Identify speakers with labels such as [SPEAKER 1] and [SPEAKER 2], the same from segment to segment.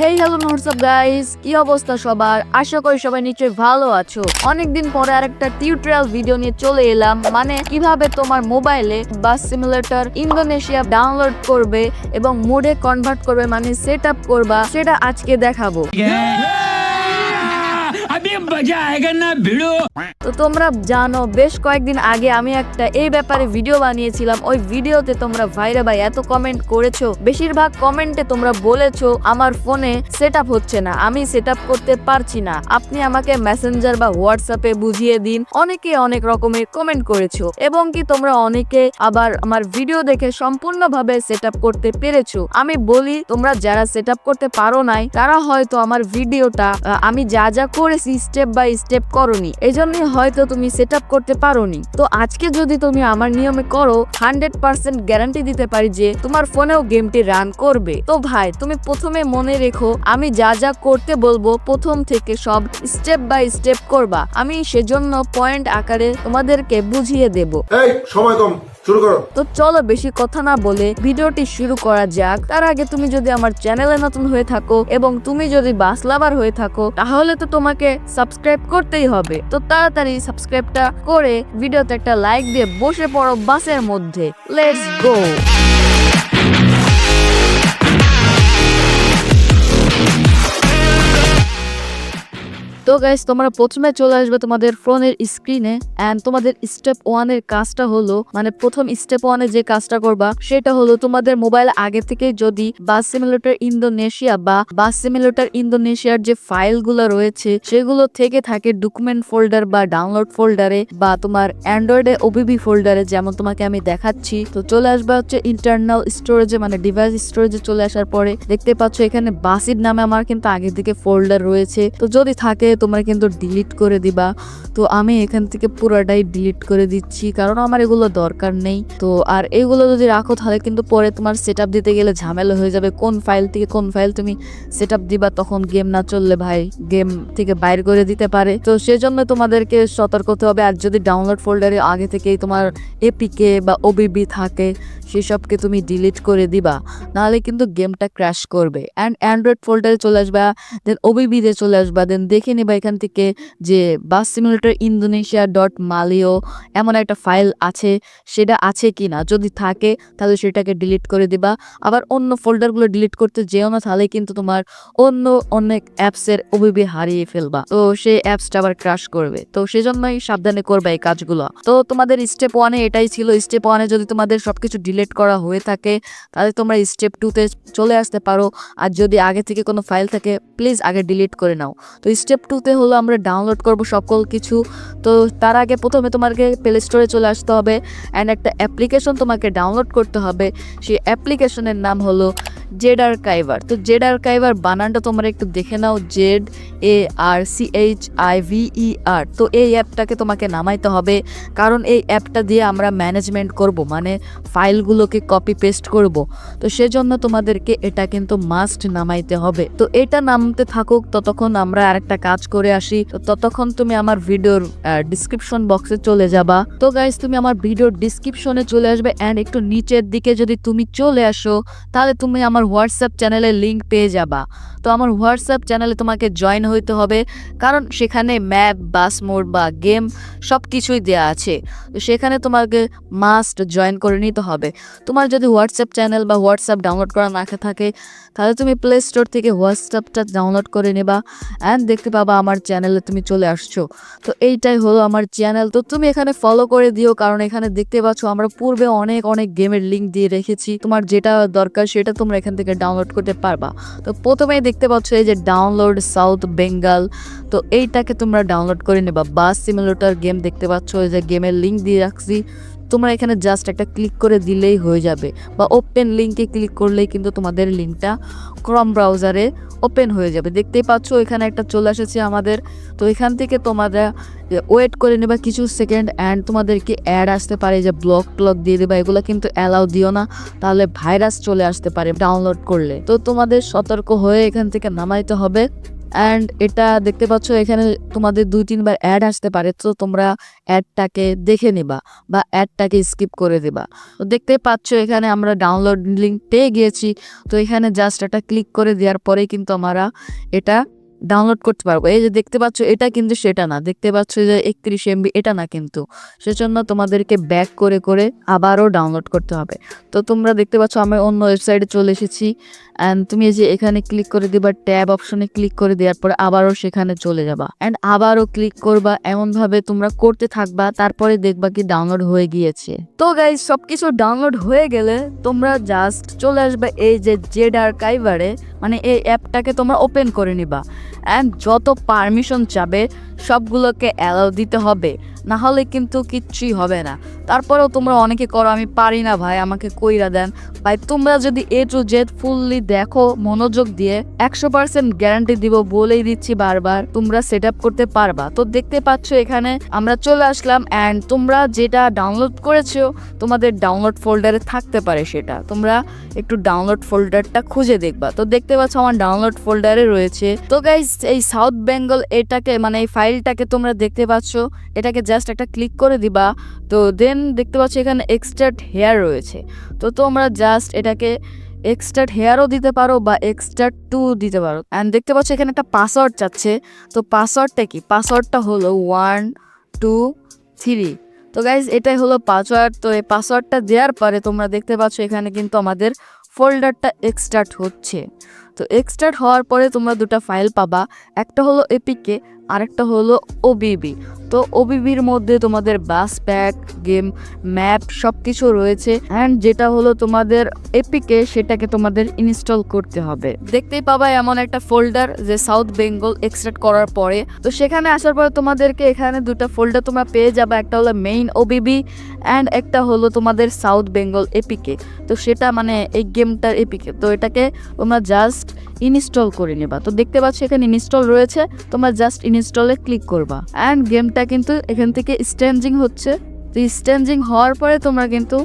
[SPEAKER 1] Hey hello WhatsApp guys কি অবস্থা সবার? আশা করি সবাই নিশ্চয়ই ভালো আছো। অনেকদিন পরে আরেকটা টিউটোরিয়াল ভিডিও নিয়ে চলে এলাম। মানে কীভাবে তোমার মোবাইলে বাস সিমুলেটর ইন্দোনেশিয়া ডাউনলোড করবে এবং মোডে কনভার্ট করবে মানে সেট করবা, সেটা আজকে দেখাবো। তো তোমরা জানো, বেশ কয়েকদিন আগে আমি একটা এই ব্যাপারে ভিডিও বানিয়েছিলাম। ওই ভিডিওতে তোমরা ভাইরা ভাই এত কমেন্ট করেছ, বেশিরভাগ কমেন্টে তোমরা বলেছ, আমার ফোনে সেট হচ্ছে না, আমি সেট করতে পারছি না। আপনি আমাকে মেসেঞ্জার বা হোয়াটসঅ্যাপে বুঝিয়ে দিন। অনেকে অনেক রকমের কমেন্ট করেছ, এবং কি তোমরা অনেকে আবার আমার ভিডিও দেখে সম্পূর্ণভাবে সেট করতে পেরেছ। আমি বলি, তোমরা যারা সেট করতে পারো নাই, তারা হয়তো আমার ভিডিওটা আমি যা যা করেছি সিস্টেম বাই স্টেপ করনি। এই হয়তো তুমি সেট আপ করতে পারোনি। তো আজকে যদি তুমি আমার নিয়মে করো হান্ড্রেড পার্সেন্ট গ্যারান্টি দিতে পারি যে তোমার ফোনেও গেমটি রান করবে। তো ভাই, তুমি প্রথমে মনে রেখো, আমি যা যা করতে বলব, প্রথম থেকে সব স্টেপ বাই স্টেপ করবা। আমি সেজন্য পয়েন্ট আকারে তোমাদেরকে বুঝিয়ে দেব।
[SPEAKER 2] সময় কম। শুরু করো।
[SPEAKER 1] তো চলো বেশি কথা না বলে ভিডিওটি শুরু করা যাক। তার আগে তুমি যদি আমার চ্যানেলে নতুন হয়ে থাকো এবং তুমি যদি বাস লাভার হয়ে থাকো, তাহলে তো তোমাকে সাবস্ক্রাইব করতেই হবে। তো তাড়াতাড়ি সাবস্ক্রাইবটা করে ভিডিওতে একটা লাইক দিয়ে বসে পড়ো বাসের মধ্যে। লেটস গো তো গাইস তোমরা প্রথমে চলে আসবে তোমাদের ফোনের স্ক্রিনে এন্ড তোমাদের স্টেপ ওয়ানের কাজটা হলো মানে প্রথম স্টেপ ওয়ানে যে কাজটা করবা, সেটা হলো তোমাদের মোবাইল আগে থেকে যদি বাস সিমুলেটর ইন্দোনেশিয়া বা বাস সিমুলেটর ইন্দোনেশিয়ার যে ফাইলগুলো রয়েছে, সেগুলো থেকে থাকে ডকুমেন্ট ফোল্ডার বা ডাউনলোড ফোল্ডারে বা তোমার অ্যান্ড্রয়েডে ওবিবি ফোল্ডারে যেমন তোমাকে আমি দেখাচ্ছি। তো চলে আসবা হচ্ছে ইন্টারনাল স্টোরেজে মানে ডিভাইস স্টোরেজে চলে আসার পরে, দেখতে পাচ্ছ এখানে বাসির নামে আমার কিন্তু আগে থেকে ফোল্ডার রয়েছে। তো যদি থাকে তোমরা কিন্তু ডিলিট করে দিবা। তো আমি এখান থেকে পুরোটাই ডিলিট করে দিচ্ছি, কারণ আমার এগুলো দরকার নেই। তো আর এগুলো যদি রাখো, তাহলে কিন্তু পরে তোমার সেট দিতে গেলে ঝামেলা হয়ে যাবে। কোন ফাইল থেকে কোন ফাইল তুমি সেট দিবা, তখন গেম না চললে ভাই গেম থেকে বাইর করে দিতে পারে। তো সেজন্য তোমাদেরকে সতর্ক হতে হবে। আর যদি ডাউনলোড ফোল্ডারে আগে থেকেই তোমার এপিকে বা ওবিবি থাকে, সেসবকে তুমি ডিলিট করে দিবা। নাহলে কিন্তু গেমটা ক্র্যাশ করবে। অ্যান্ড অ্যান্ড্রয়েড ফোল্ডারে চলে আসবা দেন ওবিবিতে চলে আসবা দেন দেখে নিবা এখান থেকে যে bus simulator Indonesia dot maleo এমন একটা ফাইল আছে, সেটা আছে কি না যদি থাকে, তাহলে সেটাকে ডিলিট করে দিবা। আবার অন্য ফোল্ডারগুলো ডিলিট করতে যেও না, তাহলে কিন্তু তোমার অন্য অনেক অ্যাপসের ওবিবি হারিয়ে ফেলবা। তো সেই অ্যাপসটা আবার ক্রাশ করবে। তো সেজন্যই সাবধানে করবে এই কাজগুলো। তো তোমাদের স্টেপ ওয়ানে এটাই ছিল। স্টেপ ওয়ানে যদি তোমাদের সবকিছু ডিলিট করা হয়ে থাকে, তাহলে তোমরা স্টেপ টুতে চলে আসতে পারো। আর যদি আগে থেকে কোনো ফাইল থাকে প্লিজ আগে ডিলিট করে নাও। তো স্টেপ টুতে হলো আমরা ডাউনলোড করব সকল কিছু। তো তার আগে প্রথমে তোমাকে প্লে স্টোরে চলে আসতে হবে। অ্যান্ড একটা অ্যাপ্লিকেশন তোমাকে ডাউনলোড করতে হবে। সেই অ্যাপ্লিকেশনের নাম হলো জেড আর কাইভার। তো জেড আর কাইভার বানানটা তোমরা একটু দেখে নাও, Z, A, R, C, H, I, V, E, R. তো এই অ্যাপটাকে তোমাকে নামাইতে হবে, কারণ এই অ্যাপটা দিয়ে আমরা ম্যানেজমেন্ট করব মানে ফাইলগুলোকে কপি পেস্ট করব। তো সেজন্য তোমাদেরকে এটা কিন্তু মাস্ট নামাইতে হবে। তো এটা নামতে থাকুক, ততক্ষণ আমরা আরেকটা কাজ করে আসি। তো ততক্ষণ তুমি আমার ভিডিওর ডিসক্রিপশন বক্সে চলে যাবা। তো গাইজ তুমি আমার ভিডিওর ডিসক্রিপশনে চলে আসবে অ্যান্ড একটু নিচের দিকে যদি তুমি চলে আসো, তাহলে তুমি আমার হোয়াটসঅ্যাপ চ্যানেলের লিঙ্ক পেয়ে যাবা। তো আমার হোয়াটসঅ্যাপ চ্যানেলে তোমাকে জয়েন হইতে হবে, কারণ সেখানে ম্যাপ বাস মোড বা গেম সব কিছুই দেওয়া আছে। তো সেখানে তোমাকে মাস্ট জয়েন করে নিতে হবে। তোমার যদি হোয়াটসঅ্যাপ চ্যানেল বা হোয়াটসঅ্যাপ ডাউনলোড করা না থাকে, তাহলে তুমি প্লে স্টোর থেকে হোয়াটসঅ্যাপটা ডাউনলোড করে নেবা অ্যান্ড দেখতে পাবা আমার চ্যানেলে তুমি চলে আসছো। তো এইটাই হলো আমার চ্যানেল তো তুমি এখানে ফলো করে দিও, কারণ এখানে দেখতে পাচ্ছ আমরা পূর্বে অনেক অনেক গেমের লিঙ্ক দিয়ে রেখেছি। তোমার যেটা দরকার সেটা তোমরা এখান থেকে ডাউনলোড করতে পারবা। তো প্রথমেই দেখতে পাচ্ছ এই যে ডাউনলোড সাউথ বেঙ্গল তো এইটাকে তোমরা ডাউনলোড করে নেবা। বাস সিমুলেটর গেম দেখতে পাচ্ছ, এই যে গেমের লিঙ্ক দিয়ে রাখছি। তোমরা এখানে জাস্ট একটা ক্লিক করে দিলেই হয়ে যাবে। বা ওপেন লিঙ্কে ক্লিক করলেই কিন্তু তোমাদের লিঙ্কটা ক্রম ব্রাউজারে ওপেন হয়ে যাবে। দেখতেই পাচ্ছ, এখানে একটা চলে এসেছে আমাদের। তো এখান থেকে তোমরা ওয়েট করে নেবা কিছু সেকেন্ড অ্যান্ড তোমাদেরকে অ্যাড আসতে পারে যে ব্লক ট্লক দিয়ে দেবা। এগুলো কিন্তু অ্যালাউ দিও না, তাহলে ভাইরাস চলে আসতে পারে ডাউনলোড করলে। তো তোমাদের সতর্ক হয়ে এখান থেকে নামাইতে হবে। অ্যান্ড এটা দেখতে পাচ্ছ, এখানে তোমাদের দুই তিনবার অ্যাড আসতে পারে, তো তোমরা অ্যাডটাকে দেখে নিবা বা অ্যাডটাকে স্কিপ করে দেবা। তো দেখতে পাচ্ছ, এখানে আমরা ডাউনলোড লিঙ্ক পেয়ে গিয়েছি, তো এখানে জাস্ট এটা ক্লিক করে দেওয়ার পরেই কিন্তু আমরা এটা ডাউনলোড করতে পারব। এই যে দেখতে পাচ্ছ, এটা কিন্তু সেটা না। দেখতে পাচ্ছ যে একত্রিশ এমবি এটা না কিন্তু। সেজন্য তোমাদেরকে ব্যাক করে করে আবারও ডাউনলোড করতে হবে। তো তোমরা দেখতে পাচ্ছ, আমি অন্য ওয়েবসাইটে চলে এসেছি। অ্যান্ড তুমি যে এখানে ক্লিক করে দিবা ট্যাব অপশনে ক্লিক করে দেওয়ার পরে আবারও সেখানে চলে যাবা। অ্যান্ড আবারও ক্লিক করবা, এমনভাবে তোমরা করতে থাকবা, তারপরে দেখবা কি ডাউনলোড হয়ে গিয়েছে। তো গাইজ সবকিছু ডাউনলোড হয়ে গেলে তোমরা জাস্ট চলে আসবে এই যে জেড আর্কাইভারে মানে এই অ্যাপটাকে তোমরা ওপেন করে নিবা। অ্যান্ড যত পারমিশন চাবে সবগুলোকে অ্যালাউ দিতে হবে। না হলে কিন্তু কিচ্ছুই হবে না। তারপরেও তোমরা অনেকে করো, আমি পারি না ভাই, আমাকে কইরা দেন। ভাই, তোমরা যদি এ টু জেড ফুললি দেখো মনোযোগ দিয়ে, একশো পার্সেন্ট গ্যারান্টি দিব বলেই দিচ্ছি বারবার, তোমরা সেট আপ করতে পারবা। তো দেখতে পাচ্ছ এখানে আমরা চলে আসলাম অ্যান্ড তোমরা যেটা ডাউনলোড করেছ, তোমাদের ডাউনলোড ফোল্ডারে থাকতে পারে সেটা। তোমরা একটু ডাউনলোড ফোল্ডারটা খুঁজে দেখবা। তো দেখতে পাচ্ছ আমার ডাউনলোড ফোল্ডারে রয়েছে। তো গাইজ এই সাউথ বেঙ্গল এটাকে মানে এই ফাইলটাকে তোমরা দেখতে পাচ্ছ, এটাকে জাস্ট একটা ক্লিক করে দিবা, তো দেন দেখতে পাচ্ছ এখানে এক্সট্রাক্ট হেয়ার রয়েছে। তো তোমরা জাস্ট এটাকে এক্সট্রাক্ট হেয়ারও দিতে পারো বা এক্সট্রাক্ট টু দিতে পারো। অ্যান্ড দেখতে পাচ্ছ এখানে একটা পাসওয়ার্ড চাচ্ছে, তো পাসওয়ার্ডটা কি? পাসওয়ার্ডটা হলো ওয়ান টু থ্রি তো গাইজ এটাই হলো পাসওয়ার্ড তো এই পাসওয়ার্ডটা দেওয়ার পরে তোমরা দেখতে পাচ্ছ এখানে কিন্তু আমাদের ফোল্ডারটা এক্সট্রাক্ট হচ্ছে। তো এক্সট্রাক্ট হওয়ার পরে তোমরা দুটো ফাইল পাবা। একটা হলো এপিকে আরেকটা হলো ওবিবি তো ওবিবির মধ্যে তোমাদের বাস প্যাক, গেম, ম্যাপ সব কিছু রয়েছে। অ্যান্ড যেটা হলো তোমাদের এপিকে সেটাকে তোমাদের ইনস্টল করতে হবে। দেখতেই পাবা এমন একটা ফোল্ডার যে সাউথ বেঙ্গল এক্সট্রাক্ট করার পরে। তো সেখানে আসার পরে তোমাদেরকে এখানে দুটো ফোল্ডার তোমরা পেয়ে যাবে। একটা হলো মেইন ওবিবি অ্যান্ড একটা হলো তোমাদের সাউথ বেঙ্গল এপিকে তো সেটা মানে এই গেমটার এপিকে তো এটাকে তোমরা জাস্ট ইনস্টল করে নেবা। তো দেখতে পাচ্ছ এখানে ইনস্টল রয়েছে। তোমরা জাস্ট ইনস্টলে ক্লিক করবা। অ্যান্ড গেমটা কিন্তু এখান থেকে স্ট্যান্ডিং হচ্ছে। তো স্ট্যান্ডিং হওয়ার পরে তোমরা কিন্তু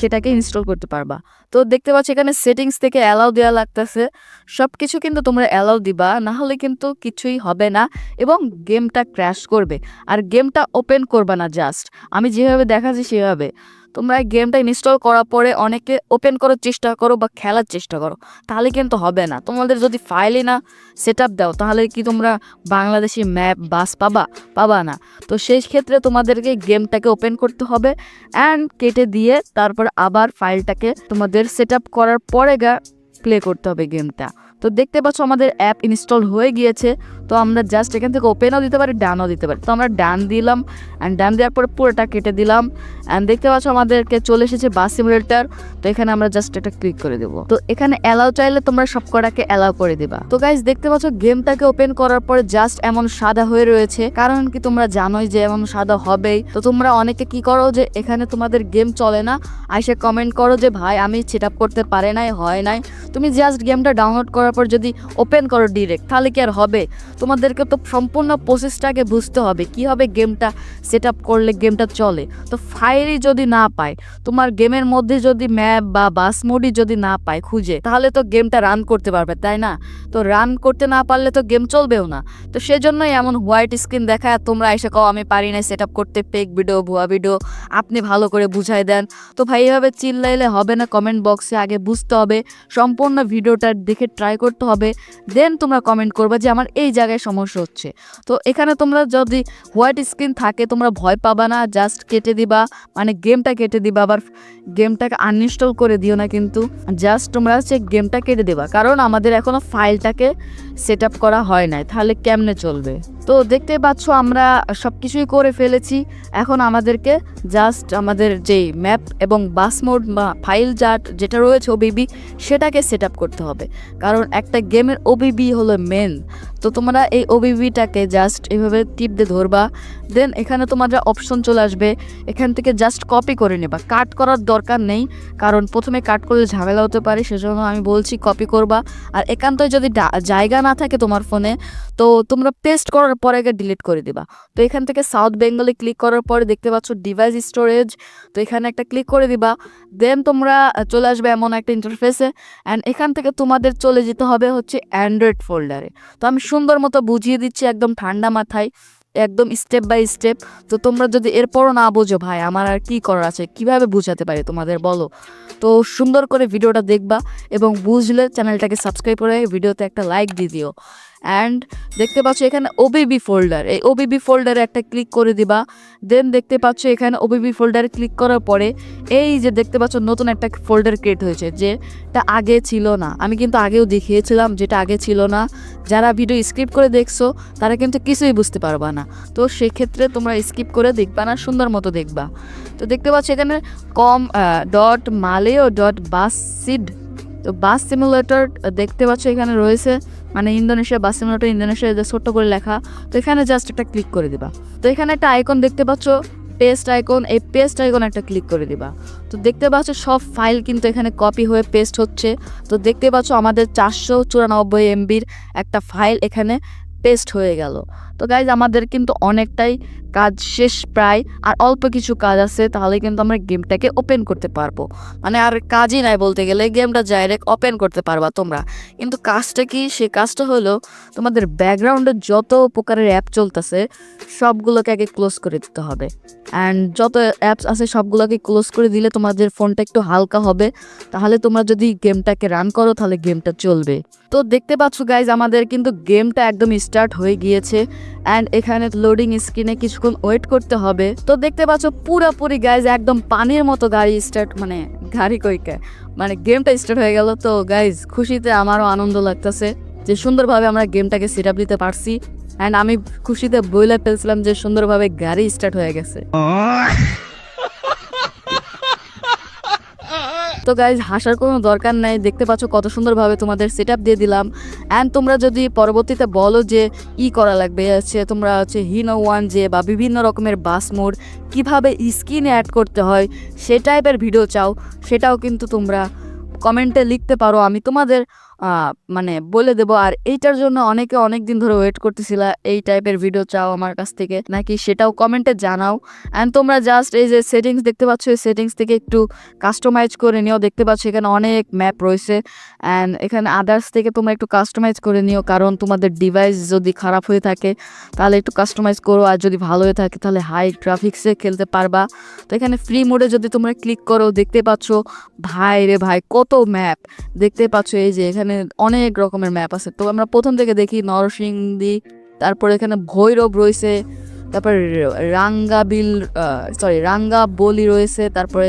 [SPEAKER 1] সেটাকে ইনস্টল করতে পারবা। তো দেখতে পাচ্ছ এখানে সেটিংস থেকে অ্যালাউ দেওয়া লাগতেছে। সব কিছু কিন্তু তোমরা অ্যালাউ দিবা, না হলে কিন্তু কিছুই হবে না এবং গেমটা ক্র্যাশ করবে। আর গেমটা ওপেন করবা না জাস্ট আমি যেভাবে দেখাচ্ছি সেভাবে। তোমরা এই গেমটা ইনস্টল করার পরে অনেকে ওপেন করার চেষ্টা করো বা খেলার চেষ্টা করো, তাহলে কিন্তু হবে না। তোমাদের যদি ফাইলে না সেট আপ দাও, তাহলে কি তোমরা বাংলাদেশি ম্যাপ বাস পাবা? পাবা না। তো সেই ক্ষেত্রে তোমাদেরকে গেমটাকে ওপেন করতে হবে অ্যান্ড কেটে দিয়ে তারপর আবার ফাইলটাকে তোমাদের সেট আপ করার পরে গা প্লে করতে হবে গেমটা তো দেখতে পাচ্ছ আমাদের অ্যাপ ইনস্টল হয়ে গিয়েছে। তো আমরা জাস্ট এখান থেকে ওপেনও দিতে পারি ডানও দিতে পারি। তো আমরা ডান দিলাম অ্যান্ড ডান দেওয়ার পরে পুরোটা কেটে দিলাম। অ্যান্ড দেখতে পাচ্ছ আমাদেরকে চলে এসেছে বাস সিমুলেটার তো এখানে আমরা জাস্ট এটা ক্লিক করে দেবো। তো এখানে অ্যালাউ চাইলে তোমরা সব কটাকে অ্যালাউ করে দিবা। তো গাইজ দেখতে পাচ্ছ গেমটাকে ওপেন করার পরে জাস্ট এমন সাদা হয়ে রয়েছে। কারণ কি তোমরা জানোই যে এমন সাদা হবেই। তো তোমরা অনেকে কি করো যে এখানে তোমাদের গেম চলে না, আইসে কমেন্ট করো যে, ভাই, আমি সেট আপ করতে পারে নাই, হয় নাই। তুমি জাস্ট গেমটা ডাউনলোড করার পর যদি ওপেন করো ডিরেক্ট তাহলে কি আর হবে? তোমাদেরকে তো সম্পূর্ণ প্রসেসটাকে বুঝতে হবে। কি হবে গেমটা? সেট আপ করলে গেমটা চলে। তো ফাইলই যদি না পায়, তোমার গেমের মধ্যে যদি ম্যাপ বা বাস মোডই যদি না পায় খুঁজে, তাহলে তো গেমটা রান করতে পারবে, তাই না? তো রান করতে না পারলে তো গেম চলবেও না। তো সেজন্যই এমন হোয়াইট স্ক্রিন আর তোমরা এসে কও, আমি পারি না সেট আপ করতে পেক ভিডিও ভুয়া ভিডিও আপনি ভালো করে বুঝাই দেন। তো ভাই, এভাবে চিল্লাইলে হবে না কমেন্ট বক্সে আগে বুঝতে হবে। সম্পূর্ণ ভিডিওটা দেখে ট্রাই করতে হবে। দেন তোমরা কমেন্ট করবে যে, আমার এই জায়গায় সমস্যা হচ্ছে। তো এখানে তোমরা যদি হোয়াইট স্ক্রিন থাকে, তোমরা ভয় পাবা না জাস্ট কেটে দিবা মানে গেমটা কেটে দিবা, আবার গেমটাকে আনইনস্টল করে দিও না কিন্তু জাস্ট তোমরা হচ্ছে গেমটা কেটে দেবা। কারণ আমাদের এখনও ফাইলটাকে সেট করা হয় নাই, তাহলে কেমনে চলবে? তো দেখতে পাচ্ছ আমরা সব কিছুই করে ফেলেছি, এখন আমাদেরকে জাস্ট আমাদের যেই ম্যাপ এবং বাস মোড বা ফাইল জাট যেটা রয়েছে ওবিবি সেটাকে সেট করতে হবে। কারণ একটা গেমের ওবিবি হলো মেন তো তোমরা এই ওবিবিটাকে জাস্ট এভাবে টিপ দিয়ে ধরবা। দেন এখানে তোমাদের অপশন চলে আসবে, এখান থেকে জাস্ট কপি করে নেবা। কাট করার দরকার নেই, কারণ প্রথমে কাট করলে ঝামেলা হতে পারে, সেজন্য আমি বলছি কপি করবা। আর একান্তই যদি জায়গা না থাকে তোমার ফোনে তো তোমরা পেস্ট করার পরে আগে ডিলিট করে দিবা। তো এখান থেকে সাউথ বেঙ্গলে ক্লিক করার পরে দেখতে পাচ্ছ ডিভাইস স্টোরেজ তো এখানে একটা ক্লিক করে দিবা। দেন তোমরা চলে আসবে এমন একটা ইন্টারফেসে অ্যান্ড এখান থেকে তোমাদের চলে যেতে হবে হচ্ছে অ্যান্ড্রয়েড ফোল্ডারে তো আমি সুন্দর মতো বুঝিয়ে দিচ্ছি একদম ঠান্ডা মাথায়, একদম স্টেপ বাই স্টেপ তো তোমরা যদি এরপরও না বোঝো, ভাই, আমার আর কি করার আছে? কীভাবে বুঝাতে পারি তোমাদের, বলো? তো সুন্দর করে ভিডিওটা দেখবা এবং বুঝলে চ্যানেলটাকে সাবস্ক্রাইব করে ভিডিওতে একটা লাইক দিয়ে দিও। অ্যান্ড দেখতে পাচ্ছ এখানে ওবিবি ফোল্ডার এই ওবিবি ফোল্ডারে একটা ক্লিক করে দিবা। দেন দেখতে পাচ্ছ এখানে ওবিবি ফোল্ডারে ক্লিক করার পরে এই যে দেখতে পাচ্ছ নতুন একটা ফোল্ডার ক্রিয়েট হয়েছে, যেটা আগে ছিল না। আমি কিন্তু আগেও দেখিয়েছিলাম যেটা আগে ছিল না। যারা ভিডিও স্কিপ করে দেখছ, তারা কিন্তু কিছুই বুঝতে পারবা না। তো সেক্ষেত্রে তোমরা স্কিপ করে দেখবা না, সুন্দর মতো দেখবা। তো দেখতে পাচ্ছ এখানে com dot maleo dot bus sid তো বাস সিমুলেটর দেখতে পাচ্ছ এখানে রয়েছে। মানে ইন্দোনেশিয়া সিমুলেটর ইন্দোনেশিয়া যে ছোট্ট করে লেখা, তো এখানে জাস্ট একটা ক্লিক করে দিবা। তো এখানে একটা আইকন দেখতে পাচ্ছ পেস্ট আইকন এই পেস্ট আইকন একটা ক্লিক করে দিবা। তো দেখতে পাচ্ছ সব ফাইল কিন্তু এখানে কপি হয়ে পেস্ট হচ্ছে। তো দেখতে পাচ্ছ আমাদের চারশো চুরানব্বই এমবির একটা ফাইল এখানে পেস্ট হয়ে গেল। তো গাইজ আমাদের কিন্তু অনেকটাই কাজ শেষ প্রায়, আর অল্প কিছু কাজ আছে, তাহলে কিন্তু আমরা গেমটাকে ওপেন করতে পারব। মানে আর কাজই নাই বলতে গেলে গেমটা ডাইরেক্ট ওপেন করতে পারবা তোমরা। কিন্তু কাজটা কি? সে কাজটা হলো তোমাদের ব্যাকগ্রাউন্ডে যত প্রকারের অ্যাপ চলতেছে, সবগুলোকে আগে ক্লোজ করে দিতে হবে। অ্যান্ড যত অ্যাপস আছে, সবগুলোকে ক্লোজ করে দিলে তোমাদের ফোনটা একটু হালকা হবে। তাহলে তোমরা যদি গেমটাকে রান করো, তাহলে গেমটা চলবে। তো দেখতে পাচ্ছ গাইজ আমাদের কিন্তু গেমটা একদম স্টার্ট হয়ে গিয়েছে। অ্যান্ড এখানে লোডিং স্ক্রিনে কিছুক্ষণ ওয়েট করতে হবে। তো দেখতে পাচ্ছ পুরাপুরি গাইজ একদম পানির মতো গাড়ি স্টার্ট মানে গাড়ি কইকে। মানে গেমটা স্টার্ট হয়ে গেল। তো গাইজ খুশিতে আমারও আনন্দ লাগতেছে যে সুন্দরভাবে আমরা গেমটাকে সেট আপ দিতে পারছি। অ্যান্ড আমি খুশিতে বইলে ফেলছিলাম যে সুন্দরভাবে গাড়ি স্টার্ট হয়ে গেছে। তো গাইজ হাসার কোনো দরকার নাই। দেখতে পাচ্ছ কত সুন্দরভাবে তোমাদের সেট দিয়ে দিলাম। অ্যান্ড তোমরা যদি পরবর্তীতে বলো যে ই করা লাগবে, হচ্ছে তোমরা হচ্ছে হিনো ওয়ান যে বা বিভিন্ন রকমের বাস মোড, কীভাবে স্ক্রিনে অ্যাড করতে হয়, সে টাইপের ভিডিও চাও, সেটাও কিন্তু তোমরা কমেন্টে লিখতে পারো। আমি তোমাদের মানে বলে দেবো। আর এইটার জন্য অনেকে অনেক দিন ধরে ওয়েট করতেছিল, এই টাইপের ভিডিও চাও আমার কাছ থেকে, নাকি সেটাও কমেন্টে জানাও। অ্যান্ড তোমরা জাস্ট এই যে সেটিংস দেখতে পাচ্ছ, এই সেটিংস থেকে একটু কাস্টমাইজ করে নিও। দেখতে পাচ্ছ এখানে অনেক ম্যাপ রয়েছে। অ্যান্ড এখানে আদার্স থেকে তোমরা একটু কাস্টমাইজ করে নিও। কারণ তোমাদের ডিভাইস যদি খারাপ হয়ে থাকে, তাহলে একটু কাস্টমাইজ করো। আর যদি ভালো হয়ে থাকে, তাহলে হাই গ্রাফিক্সে খেলতে পারবা। তো এখানে ফ্রি মোডে যদি তোমরা ক্লিক করো, দেখতে পাচ্ছ, ভাই রে ভাই, কত ম্যাপ দেখতে পাচ্ছ এই যে এখানে অনেক রকমের ম্যাপ আছে। তো আমরা প্রথম থেকে দেখি নরসিংদী, তারপর এখানে ভৈরব রয়েছে, তারপর রাঙ্গাবিল সরি রাঙ্গা বলি রয়েছে, তারপরে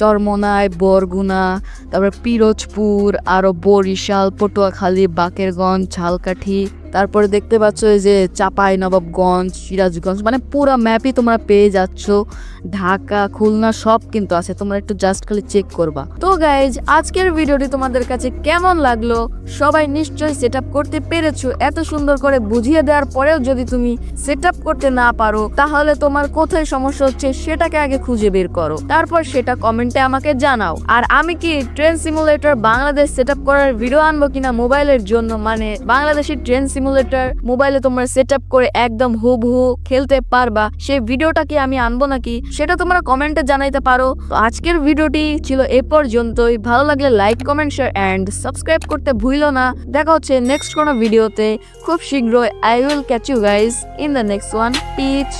[SPEAKER 1] চরমনায় বরগুনা, তারপরে পিরোজপুর, আরও বরিশাল, পটুয়াখালী, বাকেরগঞ্জ, ঝালকাঠি তারপরে দেখতে পাচ্ছ এই যে চাপাই নবাবগঞ্জ, সিরাজগঞ্জ মানে পুরো ম্যাপই তোমরা পেয়ে যাচ্ছ। ঢাকা, খুলনা সব কিন্তু আছে, তোমরা একটু জাস্ট খালি চেক করবা। তো গাইজ আজকের ভিডিওটি তোমাদের কাছে কেমন লাগল? সবাই নিশ্চয়ই সেট করতে পেরেছ। এত সুন্দর করে বুঝিয়ে দেওয়ার পরেও যদি তুমি সেট করতে না পারো, তাহলে তোমার কোথায় সমস্যা হচ্ছে সেটাকে আগে খুঁজে বের করো। তারপর সেটা কমেন্টে আমাকে জানাও। আর আমি কি ট্রেন সিমুলেটর বাংলাদেশ সেট করার ভিডিও আনব কিনা মোবাইলের জন্য? মানে বাংলাদেশি ট্রেন সিমুলেটর মোবাইলে তোমরা সেট করে একদম হুবহু খেলতে পারবা। সেই ভিডিওটা কি আমি আনব নাকি, সেটা তোমরা কমেন্টে জানাইতে পারো। তো আজকের ভিডিওটি ছিল এ পর্যন্তই। ভালো লাগলে like comment share and subscribe করতে ভুলো না। দেখা হচ্ছে নেক্সট কোনো ভিডিওতে। খুব শীঘ্রই I will catch you guys in the next one peace